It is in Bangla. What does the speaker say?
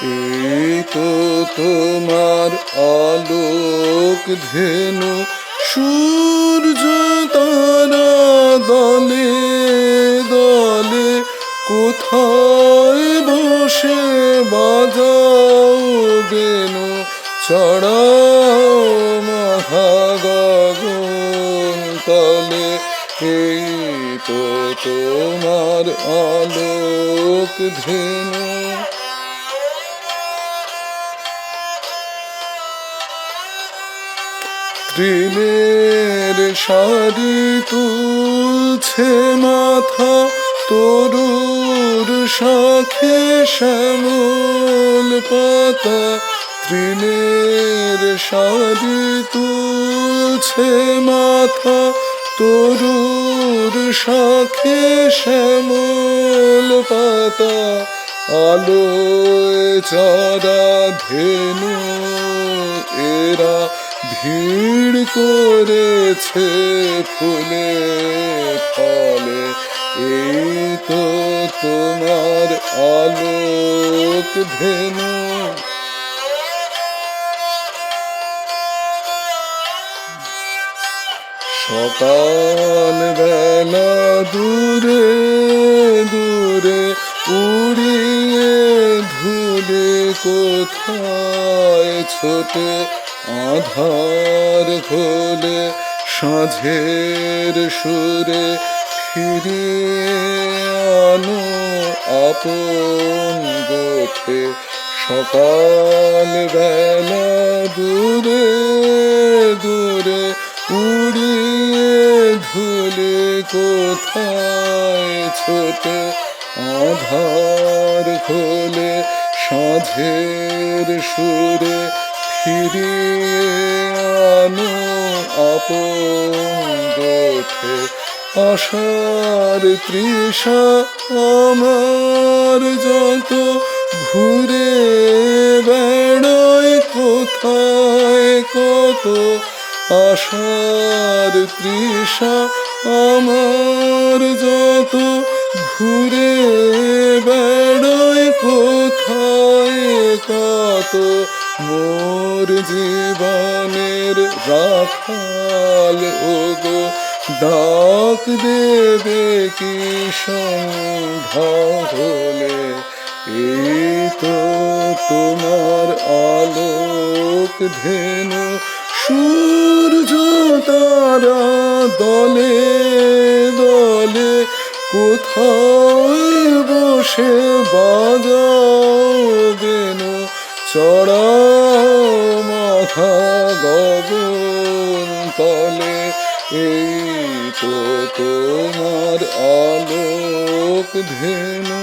তো তোমার আলোক ধেনু সূর্য তারা দলে দলে কোথায় বসে বাজাও বেনু, চড়াও মহাগগন তলে। এই তো তোমার আলোক ধেনু তৃণের শাড়ি তুলছে মাথা, তরুর শাখে শ্যামল পাতা। তৃণের শাড়ি তুলছে মাথা, তরুর শাখে শ্যামল পাতা। আলোয় চরা ধেনু, এরা ভিড় করেছে ফুলে ফলে, এই তো তোমার আলোক ধেনু সকাল বেলা দূরে দূরে উড়িয়ে ধুলে কোথায় ছোটে আধার হলে সাঁঝের সুরে ফিরিয়ে আনো আপন গোঠে। সকাল বেলা দূরে দূরে উড়িয়ে ধুলে কোথায় ছোটে? আধার খোলে সাঁঝের সুরে ফিরিয়ে আনো আপন আশার তৃষা আমার যত ঘুরে বেড়ায় কোথায় কত আশার তৃষা আমার যত ঘুরে বেড়ায় কোথায় কত মোর জীবনের রাখাল, ওগো, ডাক দেবে কি হলে? এই তো তোমার আলোক ধেনু সূর্য তারা দলে দলে, কোথায় বসে বাজাও চড়াও মাথা গগন তলে এই তো তোমার আলোক ধেনু